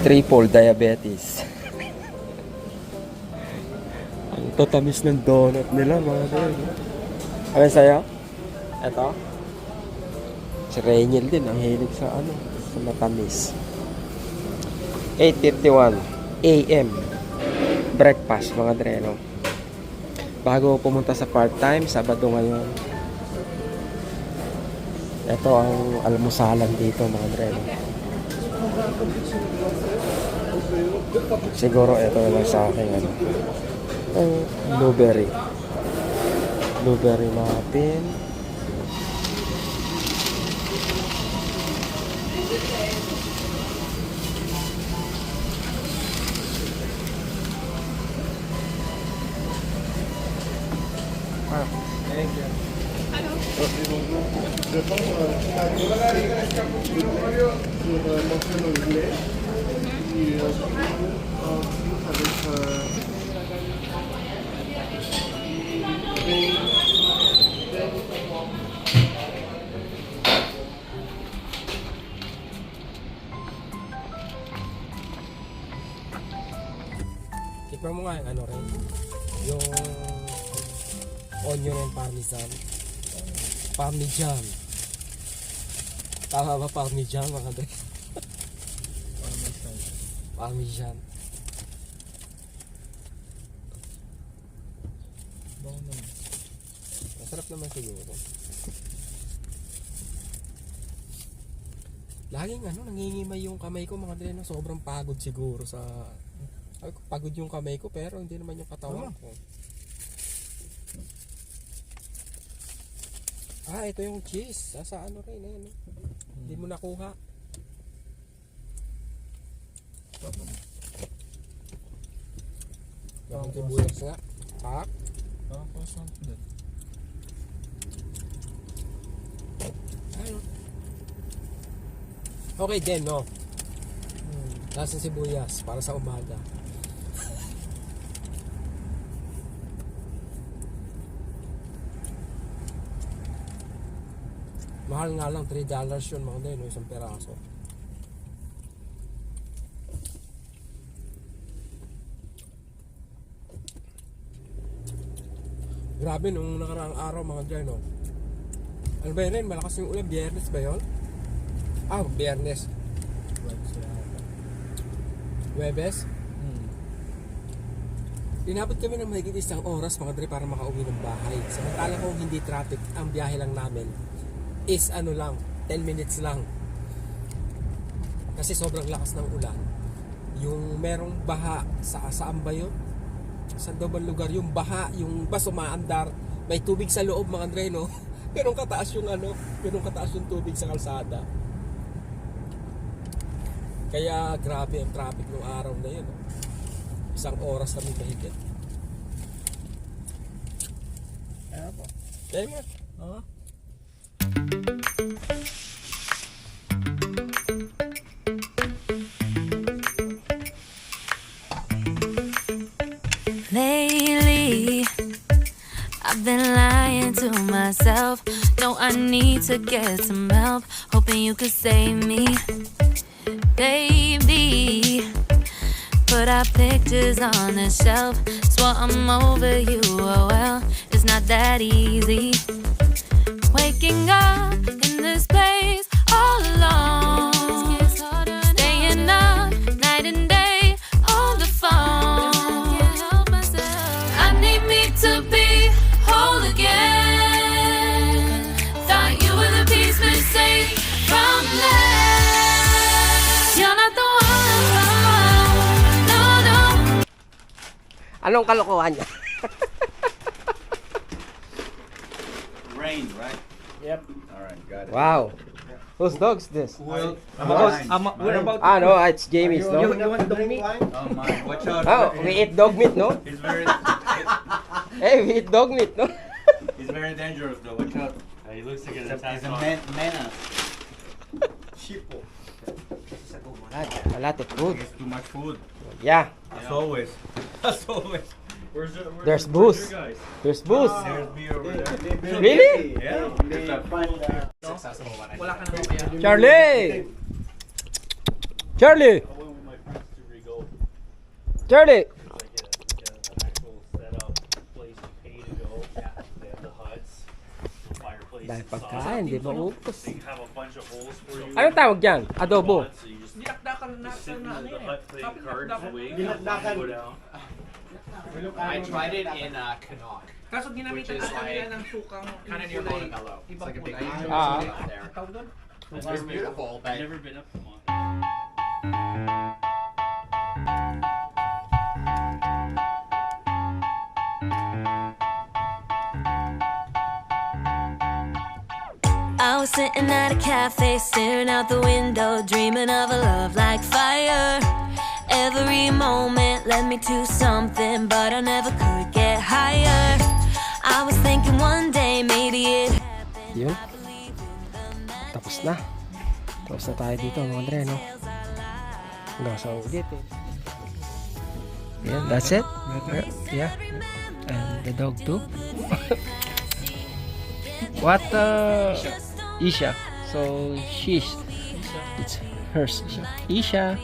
Triple diabetes. Ang tatamis ng donut nila mga din. Ano sa'yo? Ito? Si Rainiel din, ang hilig sa ano, sa matamis. 8.51 a.m. Breakfast mga dreno. Bago pumunta sa part-time, Sabado ngayon. Ito ang almusalan dito mga dreno. Siguro ito na lang sa akin ano. Ang blueberry. Blueberry muffin. Tikman mo nga yung ano rin. Yung onion and parmesan. Parmesan. Tama ba parmesan mga dre? Parmesan. Masarap naman siguro. Laging ano, nangingimay yung kamay ko mga dre, no? sobrang pagod siguro sa... Ay, pagod yung kamay ko pero hindi naman yung katawan ko. Ah, ito yung cheese. Ah, sa ano rin, eh, no? Hindi mo nakuha. Yung sibuyas nga. Pak. Ayun. Okay din, no? Nasa sibuyas para sa umaga. Mahal nga lang, 3 dollars yun mga din, no? isang peraso. Grabe, nung nakaraang araw mga dyan, no? Ano ba yun? Malakas yung ulan, biyernes ba yun? Ah, biyernes. Webes? Inabot kami ng mahigit isang oras mga dre para makauwi ng bahay. Samantala kung hindi traffic, ang biyahe lang namin is ano lang, 10 minutes lang. Kasi sobrang lakas ng ulan. Yung merong baha sa saan ba yun? Sa dobang lugar yung baha, yung bus umaandar, may tubig sa loob mga dre, no? Ganun kataas yung ano, ganun kataas yung tubig sa kalsada. Kaya grabe ang traffic ng araw na yun. no? Isang oras kami mahigit. Ano po? Kaya nga. Oo. Lately, I've been lying to myself. No, I need to get some help. Hoping you could save me, baby. Put our pictures on the shelf. Swore I'm over you. Oh well, it's not that easy. Waking up Anong kalokohan niya? Rain, right? Yep. All right, got it. Wow. Whose dog's this? Well, um, Mine. about Ah, no, it's Jamie's, you, no? you want the meat? Oh, mine. Watch out. Oh, we eat dog meat, no? It's very, Hey, we eat dog meat, no? it's very dangerous though. Watch out. Uh, he looks like an attack it's a dog. man, menace. Sheeple. Ah, a lot of food. It's too much food. Yeah, As always. As always. Where's the, where's There's the, booze. your guys? there's booze. There's beer over there. Really? Yeah. Wala ka naman kaya. Charlie! Charlie! Charlie! like a, like a, an actual setup place you pay to go. They have the huts, the fireplace. Dahil pagkain, di ba upos? They have a bunch of holes for you. Anong tawag dyan? Adobo. So you Dinakdakan na sit in the, yun the hut playing Sabi cards, dinakdakan. wait, Dinakdakan. go down. I tried it in uh, Canuck, Kaso ginamitan Which is ata nila like ng sukang kind of near kulay. Montebello. It's like a big Ah. out there. Tawag doon? It's beautiful, but I've never been up to one. I was sitting at a cafe, staring out the window, dreaming of a love like fire. Every moment led me to something, but I never could get higher. I was thinking one day maybe it happened. The Tapos na. Tapos na tayo dito mga Andre, no? Hanggang sa ulit eh. Yeah, that's it. Yeah. And the dog too. What uh Isha. So she's it's hers. Isha.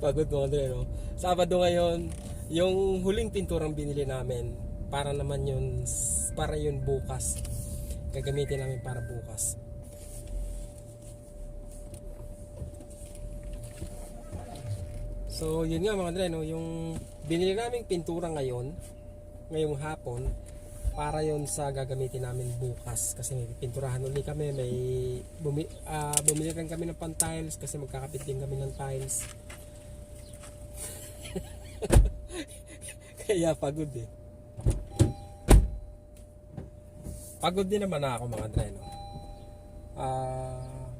Pagod mga Andre, no? Sabado ngayon, yung huling pinturang binili namin, para naman yun, para yun bukas. Gagamitin namin para bukas. So, yun nga mga Andre, no? Yung binili naming pintura ngayon, ngayong hapon, para yon sa gagamitin namin bukas kasi may pinturahan uli kami may bumi, ah, bumili rin kami ng pan tiles kasi magkakapit din kami ng tiles kaya pagod eh. Pagod din naman ako mga dre ah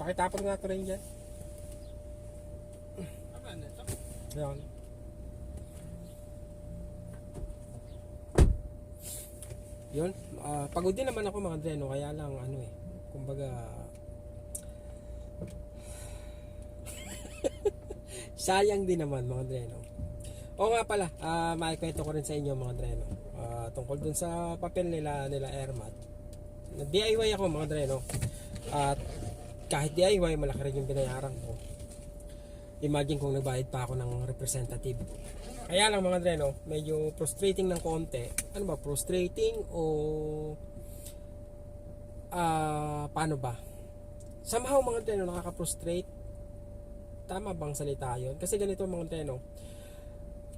pakitapon nga ko rin dyan. Ayan. Yun, ah, pagod din naman ako mga dreno, kaya lang ano eh, kumbaga sayang din naman mga dreno. O nga pala, ah maikwento ko rin sa inyo mga dreno. Ah, tungkol dun sa papel nila nila Airmat. Nag-DIY ako mga dreno. At kahit DIY, malaki rin yung binayaran ko. Imagine kung nagbayad pa ako ng representative. Kaya lang mga dreno, medyo frustrating ng konti. Ano ba, frustrating o ah paano ba? Somehow mga dreno nakaka-frustrate. Tama bang salita yun? Kasi ganito mga dreno,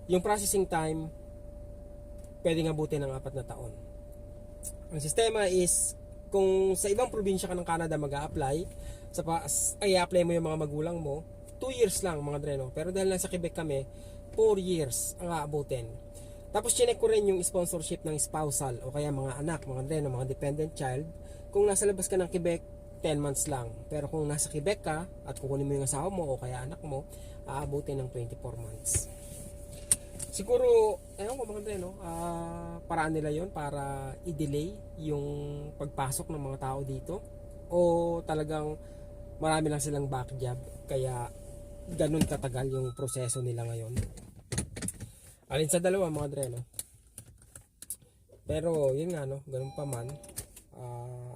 yung processing time pwedeng abutin ng apat na taon. Ang sistema is kung sa ibang probinsya ka ng Canada mag apply sa ay apply mo yung mga magulang mo, 2 years lang mga dreno. Pero dahil nasa Quebec kami, 4 years ang aabutin. Tapos chinek ko rin yung sponsorship ng spousal o kaya mga anak, mga dreno, mga dependent child. Kung nasa labas ka ng Quebec, 10 months lang. Pero kung nasa Quebec ka at kukunin mo yung asawa mo o kaya anak mo, aabutin ng 24 months. Siguro, ewan ko mga dreno, ah, paraan nila yon para i-delay yung pagpasok ng mga tao dito? O talagang marami lang silang back job kaya ganun katagal yung proseso nila ngayon? Alin sa dalawa mga dre no? Pero yun nga no? Ganun pa man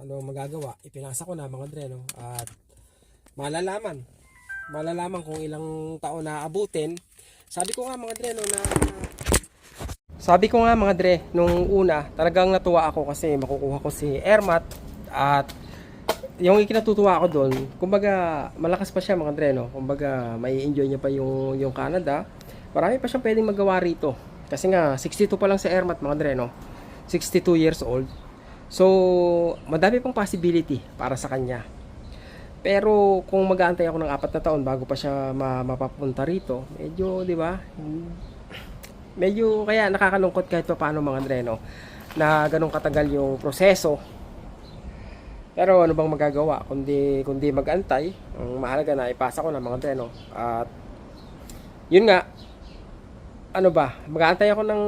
ano magagawa ipinasa ko na mga dre no at malalaman. Malalaman kung ilang taon na abutin. Sabi ko nga mga dre, no, na sabi ko nga mga dre, nung una, talagang natuwa ako kasi makukuha ko si Ermat at yung ikinatutuwa ako doon, kumbaga malakas pa siya mga dre, no? Kumbaga may enjoy niya pa yung, yung Canada. Marami pa siyang pwedeng magawa rito. Kasi nga, 62 pa lang si Ermat mga dre, no? 62 years old. So, madami pang possibility para sa kanya. Pero kung mag-aantay ako ng apat na taon bago pa siya ma- mapapunta rito, medyo, di ba? Medyo kaya nakakalungkot kahit pa paano mga Dre, no? Na ganun katagal yung proseso. Pero ano bang magagawa kundi kundi mag-antay. Ang mahalaga na ipasa ko na mga Dre, no? At yun nga ano ba, mag-aantay ako ng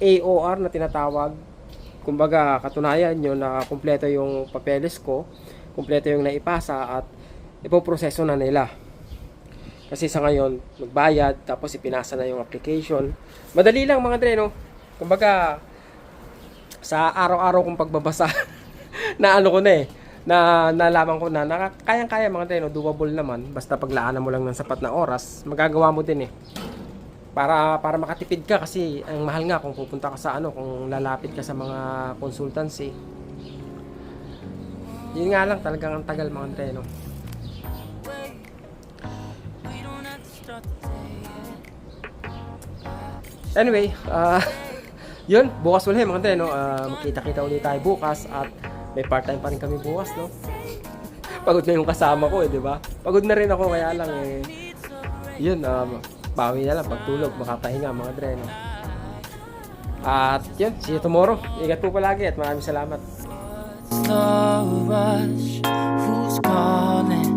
AOR na tinatawag. Kumbaga, katunayan yun na kumpleto yung papeles ko, kumpleto yung naipasa at ipoproseso na nila. Kasi sa ngayon, magbayad, tapos ipinasa na yung application. Madali lang mga dre? Kumbaga, sa araw-araw kong pagbabasa, na ano ko na eh, na nalaman ko na, na kayang-kaya mga dre, no? Doable naman. Basta paglaanan mo lang ng sapat na oras, magagawa mo din eh. Para, para makatipid ka kasi ang mahal nga kung pupunta ka sa ano, kung lalapit ka sa mga consultancy. Yun nga lang, talagang ang tagal mga dre, no? Anyway, ah yun, bukas ulit mga dre, no? Ah, magkita-kita ulit tayo bukas at may part-time pa rin kami bukas, no? Pagod na yung kasama ko, eh, di ba? Pagod na rin ako, kaya lang, eh. Yun, um, bawi na lang pagtulog, makapahinga mga dre. No? At yun, see you tomorrow. Ingat po palagi at maraming salamat. Who's calling?